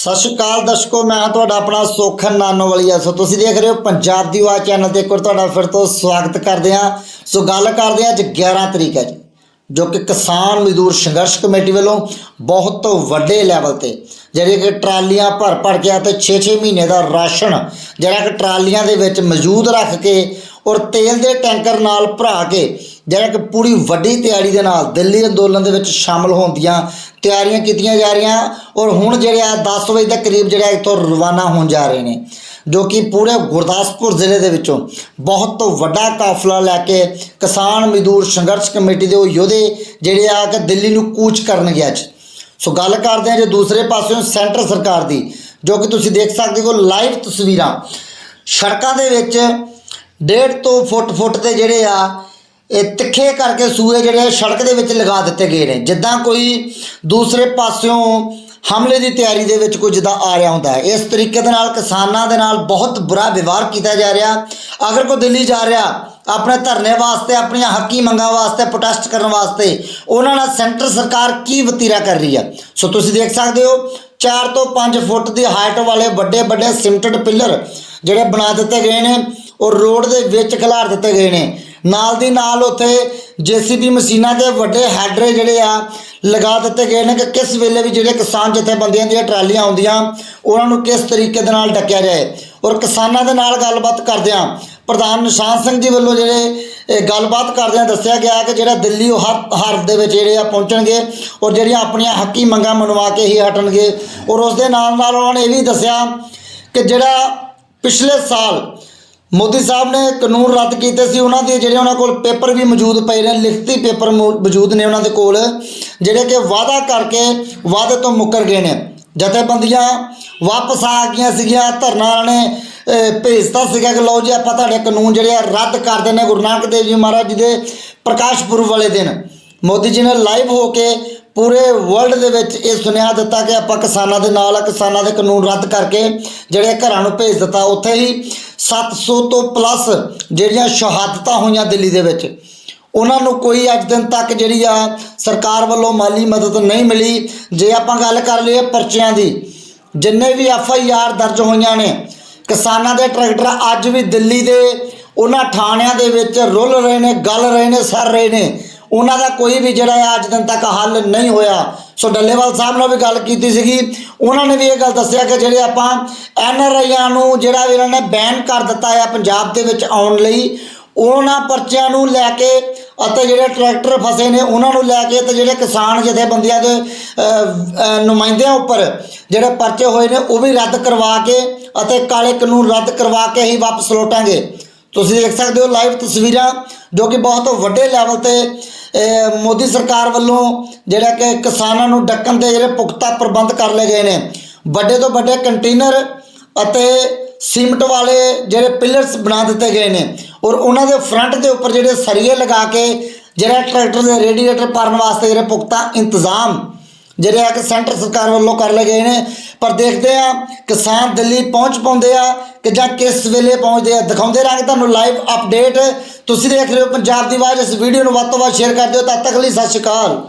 ਸਤਿ ਸ਼੍ਰੀ ਅਕਾਲ ਦਰਸ਼ਕੋ, ਮੈਂ ਹਾਂ ਤੁਹਾਡਾ ਆਪਣਾ ਸੋਖਨ ਨਾਨੋਵਾਲੀਆ। ਸੋ ਤੁਸੀਂ ਦੇਖ ਰਹੇ ਹੋ ਪੰਜਾਬ ਦੀ ਆਵਾਜ਼ ਚੈਨਲ ਤੇ ਇੱਕ ਵਾਰ ਤੁਹਾਡਾ ਫਿਰ ਤੋਂ ਸਵਾਗਤ ਕਰਦੇ ਹਾਂ। ਸੋ ਗੱਲ ਕਰਦੇ ਹਾਂ ਅੱਜ 11 ਤਰੀਕ ਹੈ ਜੀ, ਜੋ ਕਿ ਕਿਸਾਨ ਮਜ਼ਦੂਰ ਸੰਘਰਸ਼ ਕਮੇਟੀ ਵੱਲੋਂ ਬਹੁਤ ਵੱਡੇ ਲੈਵਲ ਤੇ, ਜਿਹੜੇ ਕਿ ਟਰਾਲੀਆਂ ਭਰ ਭਰ ਕੇ ਅਤੇ 6-6 ਮਹੀਨੇ ਦਾ ਰਾਸ਼ਨ, ਜਿਹੜਾ ਕਿ ਟਰਾਲੀਆਂ ਦੇ ਵਿੱਚ ਮੌਜੂਦ ਰੱਖ ਕੇ ਔਰ ਤੇਲ ਦੇ ਟੈਂਕਰ ਨਾਲ ਭਰਾ ਕੇ ਜਿਹੜਾ ਕਿ ਪੂਰੀ ਵੱਡੀ ਤਿਆਰੀ ਦੇ ਨਾਲ ਦਿੱਲੀ ਅੰਦੋਲਨ ਦੇ ਵਿੱਚ ਸ਼ਾਮਲ ਹੋਣ ਦੀਆਂ ਤਿਆਰੀਆਂ ਕੀਤੀਆਂ ਜਾ ਰਹੀਆਂ ਔਰ ਹੁਣ ਜਿਹੜੇ ਆ 10 ਵਜੇ ਦੇ ਕਰੀਬ ਜਿਹੜਾ ਇੱਥੋਂ ਰਵਾਨਾ ਹੋਣ ਜਾ ਰਹੇ ਨੇ, ਜੋ ਕਿ ਪੂਰੇ ਗੁਰਦਾਸਪੁਰ ਜ਼ਿਲ੍ਹੇ ਦੇ ਵਿੱਚੋਂ ਬਹੁਤ ਵੱਡਾ ਕਾਫਲਾ ਲੈ ਕੇ ਕਿਸਾਨ ਮਜ਼ਦੂਰ ਸੰਘਰਸ਼ ਕਮੇਟੀ ਦੇ ਉਹ ਯੋਧੇ ਜਿਹੜੇ ਆ ਕਿ ਦਿੱਲੀ ਨੂੰ ਕੂਚ ਕਰਨਗੇ ਅੱਜ। ਸੋ ਗੱਲ ਕਰਦੇ ਹਾਂ ਜੇ ਦੂਸਰੇ ਪਾਸਿਓਂ ਸੈਂਟਰ ਸਰਕਾਰ ਦੀ, ਜੋ ਕਿ ਤੁਸੀਂ ਦੇਖ ਸਕਦੇ ਹੋ ਲਾਈਵ ਤਸਵੀਰਾਂ। ਸੜਕਾਂ ਦੇ ਵਿੱਚ ਡੇਢ ਤੋਂ ਫੁੱਟ ਫੁੱਟ ਤੇ ਜਿਹੜੇ ਆ ਇਹ ਤਿੱਖੇ ਕਰਕੇ ਸੂਏ ਜਿਹੜੇ ਸੜਕ ਦੇ ਵਿੱਚ ਲਗਾ ਦਿੱਤੇ ਗਏ ਨੇ। ਜਿੱਦਾਂ ਕੋਈ ਦੂਸਰੇ ਪਾਸਿਓਂ ਹਮਲੇ ਦੀ ਤਿਆਰੀ ਦੇ ਵਿੱਚ ਕੁਝ ਜਿੱਦਾਂ ਆ ਰਿਹਾ ਹੁੰਦਾ ਹੈ। ਇਸ ਤਰੀਕੇ ਦੇ ਨਾਲ ਕਿਸਾਨਾਂ ਦੇ ਨਾਲ ਬਹੁਤ ਬੁਰਾ ਵਿਵਹਾਰ ਕੀਤਾ ਜਾ ਰਿਹਾ। ਅਗਰ ਕੋਈ ਦਿੱਲੀ ਜਾ ਰਿਹਾ, ਆਪਣੇ ਧਰਨੇ ਵਾਸਤੇ, ਆਪਣੀਆਂ ਹੱਕੀ ਮੰਗਾਂ ਵਾਸਤੇ ਪ੍ਰੋਟੈਸਟ ਕਰਨ ਵਾਸਤੇ, ਉਹਨਾਂ ਨਾਲ ਸੈਂਟਰ ਸਰਕਾਰ ਕੀ ਵਤੀਰਾ ਕਰ ਰਹੀ ਹੈ? ਸੋ ਤੁਸੀਂ ਦੇਖ ਸਕਦੇ ਹੋ 4 ਤੋਂ 5 ਫੁੱਟ ਦੀ ਹਾਈਟ ਵਾਲੇ ਵੱਡੇ ਵੱਡੇ ਸਿਮਟਡ ਪਿੱਲਰ ਜਿਹੜੇ ਬਣਾ ਦਿੱਤੇ ਗਏ ਨੇ, ਉਹ ਰੋਡ ਦੇ ਵਿੱਚ ਖਿਲਾਰ ਦਿੱਤੇ ਗਏ ਨੇ। ਨਾਲ ਦੀ ਨਾਲ ਉੱਥੇ ਜੀਸੀਬੀ ਮਸ਼ੀਨਾਂ ਦੇ ਵੱਡੇ ਹੈਡਰੇ ਜਿਹੜੇ ਆ ਲਗਾ ਦਿੱਤੇ ਗਏ ਨੇ ਕਿ ਕਿਸ ਵੇਲੇ ਵੀ ਜਿਹੜੇ ਕਿਸਾਨ ਜਥੇਬੰਦੀਆਂ ਦੀਆਂ ਟਰਾਲੀਆਂ ਆਉਂਦੀਆਂ, ਉਹਨਾਂ ਨੂੰ ਕਿਸ ਤਰੀਕੇ ਦੇ ਨਾਲ ਡੱਕਿਆ ਜਾਏ। ਔਰ ਕਿਸਾਨਾਂ ਦੇ ਨਾਲ ਗੱਲਬਾਤ ਕਰਦਿਆਂ ਪ੍ਰਧਾਨ ਨਿਸ਼ਾਨ ਸਿੰਘ ਜੀ ਵੱਲੋਂ ਜਿਹੜੇ ਇਹ ਗੱਲਬਾਤ ਕਰਦਿਆਂ ਦੱਸਿਆ ਗਿਆ ਕਿ ਜਿਹੜਾ ਦਿੱਲੀ ਉਹ ਹਰ ਹਰ ਦੇ ਵਿੱਚ ਜਿਹੜੇ ਆ ਪਹੁੰਚਣਗੇ ਔਰ ਜਿਹੜੀਆਂ ਆਪਣੀਆਂ ਹੱਕੀ ਮੰਗਾਂ ਮਨਵਾ ਕੇ ਹੀ ਹਟਣਗੇ। ਔਰ ਉਸ ਦੇ ਨਾਲ ਨਾਲ ਉਹਨਾਂ ਨੇ ਇਹ ਵੀ ਦੱਸਿਆ ਕਿ ਜਿਹੜਾ ਪਿਛਲੇ ਸਾਲ ਮੋਦੀ ਸਾਹਿਬ ਨੇ ਕਾਨੂੰਨ ਰੱਦ ਕੀਤੇ ਸੀ ਉਹਨਾਂ ਦੇ, ਜਿਹੜੇ ਉਹਨਾਂ ਕੋਲ ਪੇਪਰ ਵੀ ਮੌਜੂਦ ਪਏ ਨੇ, ਲਿਖਤੀ ਪੇਪਰ ਮੌ- ਮੌਜੂਦ ਨੇ ਉਹਨਾਂ ਦੇ ਕੋਲ, ਜਿਹੜੇ ਕਿ ਵਾਅਦਾ ਕਰਕੇ ਵਾਅਦੇ ਤੋਂ ਮੁੱਕਰ ਗਏ ਨੇ। ਜਥੇਬੰਦੀਆਂ ਵਾਪਸ ਆ ਗਈਆਂ ਸੀਗੀਆਂ, ਧਰਨਾ ਨੇ ਭੇਜਤਾ ਸੀਗਾ ਕਿ ਲਓ ਜੀ, ਆਪਾਂ ਤੁਹਾਡੇ ਕਾਨੂੰਨ ਜਿਹੜੇ ਆ ਰੱਦ ਕਰ ਦਿੰਦੇ ਗੁਰੂ ਨਾਨਕ ਦੇਵ ਜੀ ਮਹਾਰਾਜ ਜੀ ਦੇ ਪ੍ਰਕਾਸ਼ ਪੁਰਬ ਵਾਲੇ ਦਿਨ। ਮੋਦੀ ਜੀ ਨੇ ਲਾਈਵ ਹੋ ਕੇ ਪੂਰੇ ਵਰਲਡ ਦੇ ਵਿੱਚ ਇਹ ਸੁਨੇਹਾ ਦਿੱਤਾ ਕਿ ਆਪਾਂ ਕਿਸਾਨਾਂ ਦੇ ਨਾਲ ਆ, ਕਿਸਾਨਾਂ ਦੇ ਕਾਨੂੰਨ ਰੱਦ ਕਰਕੇ ਜਿਹੜੇ ਘਰਾਂ ਨੂੰ ਭੇਜ ਦਿੱਤਾ, ਉੱਥੇ ਹੀ 700 ਤੋਂ ਪਲੱਸ ਜਿਹੜੀਆਂ ਸ਼ਹਾਦਤਾਂ ਹੋਈਆਂ ਦਿੱਲੀ ਦੇ ਵਿੱਚ। ਉਹਨਾਂ ਨੂੰ ਕੋਈ ਅੱਜ ਦਿਨ ਤੱਕ ਜਿਹੜੀ ਆ ਸਰਕਾਰ ਵੱਲੋਂ ਮਾਲੀ ਮਦਦ ਨਹੀਂ ਮਿਲੀ। ਜੇ ਆਪਾਂ ਗੱਲ ਕਰ ਲਈਏ ਪਰਚਿਆਂ ਦੀ, ਜਿੰਨੇ ਵੀ ਐਫ ਆਈ ਆਰ ਦਰਜ ਹੋਈਆਂ ਨੇ, ਕਿਸਾਨਾਂ ਦੇ ਟਰੈਕਟਰ ਅੱਜ ਵੀ ਦਿੱਲੀ ਦੇ ਉਹਨਾਂ ਥਾਣਿਆਂ ਦੇ ਵਿੱਚ ਰੁੱਲ ਰਹੇ ਨੇ, ਗਲ ਰਹੇ ਨੇ, ਸਰ ਰਹੇ ਨੇ। ਉਹਨਾਂ ਦਾ ਕੋਈ ਵੀ ਜਿਹੜਾ ਹੈ ਅੱਜ ਦਿਨ ਤੱਕ ਹੱਲ ਨਹੀਂ ਹੋਇਆ। ਸੋ ਡੱਲੇਵਾਲ ਸਾਹਿਬ ਨਾਲ ਵੀ ਗੱਲ ਕੀਤੀ ਸੀਗੀ। ਉਹਨਾਂ ਨੇ ਵੀ ਇਹ ਗੱਲ ਦੱਸਿਆ ਕਿ ਜਿਹੜੇ ਆਪਾਂ ਐਨ ਆਰ ਆਈਆਂ ਨੂੰ ਜਿਹੜਾ ਇਹਨਾਂ ਨੇ ਬੈਨ ਕਰ ਦਿੱਤਾ ਹੈ ਪੰਜਾਬ ਦੇ ਵਿੱਚ ਆਉਣ ਲਈ, ਉਹਨਾਂ ਪਰਚਿਆਂ ਨੂੰ ਲੈ ਕੇ ਅਤੇ ਜਿਹੜੇ ਟਰੈਕਟਰ ਫਸੇ ਨੇ, ਉਹਨਾਂ ਨੂੰ ਲੈ ਕੇ ਤੇ ਜਿਹੜੇ ਕਿਸਾਨ ਜਥੇਬੰਦੀਆਂ ਦੇ ਨੁਮਾਇੰਦਿਆਂ ਉੱਪਰ ਜਿਹੜੇ ਪਰਚੇ ਹੋਏ ਨੇ, ਉਹ ਵੀ ਰੱਦ ਕਰਵਾ ਕੇ ਅਤੇ ਕਾਲੇ ਕਾਨੂੰਨ ਰੱਦ ਕਰਵਾ ਕੇ ਹੀ ਵਾਪਸ ਲੌਟਾਂਗੇ। ਤੁਸੀਂ ਦੇਖ ਸਕਦੇ ਹੋ ਲਾਈਵ ਤਸਵੀਰਾਂ ਜੋ ਕਿ ਬਹੁਤ ਵੱਡੇ ਲੈਵਲ ਤੇ ਮੋਦੀ ਸਰਕਾਰ ਵੱਲੋਂ ਜਿਹੜਾ ਕਿ ਕਿਸਾਨਾਂ ਨੂੰ ਡੱਕਣ ਦੇ ਜਿਹੜੇ ਪੁਖਤਾ ਪ੍ਰਬੰਧ ਕਰ ਲਏ ਗਏ ਨੇ। ਵੱਡੇ ਤੋਂ ਵੱਡੇ ਕੰਟੇਨਰ ਅਤੇ ਸੀਮਟ ਵਾਲੇ ਜਿਹੜੇ ਪਿਲਰਸ ਬਣਾ ਦਿੱਤੇ ਗਏ ਨੇ ਔਰ ਉਹਨਾਂ ਦੇ ਫਰੰਟ ਦੇ ਉੱਪਰ ਜਿਹੜੇ ਸਰੀਏ ਲਗਾ ਕੇ ਜਿਹੜਾ ਟਰੈਕਟਰ ਦੇ ਰੇਡੀਏਟਰ ਭਰਨ ਵਾਸਤੇ ਜਿਹੜੇ ਪੁਖਤਾ ਇੰਤਜ਼ਾਮ ਜਿਹੜੇ ਆ ਕਿ ਸੈਂਟਰ ਸਰਕਾਰ ਵੱਲੋਂ ਕਰ ਲਏ ਗਏ ਨੇ, ਪਰ ਦੇਖਦੇ ਆ ਕਿਸਾਨ ਦਿੱਲੀ ਪਹੁੰਚ ਪਾਉਂਦੇ ਆ ਕਿ ਜਾਂ ਕਿਸ ਵੇਲੇ ਪਹੁੰਚਦੇ ਆ। ਦਿਖਾਉਂਦੇ ਰਾਂਗੇ ਤੁਹਾਨੂੰ ਲਾਈਵ ਅਪਡੇਟ ਤੁਸੀਂ ਦੇਖ ਰਹੇ ਹੋ ਪੰਜਾਬ ਦੀ ਆਵਾਜ਼। ਇਸ ਵੀਡੀਓ ਨੂੰ ਵੱਧ ਤੋਂ ਵੱਧ ਸ਼ੇਅਰ ਕਰ ਦਿਓ। ਤਦ ਤੱਕ ਲਈ ਸਤਿ ਸ਼੍ਰੀ ਅਕਾਲ।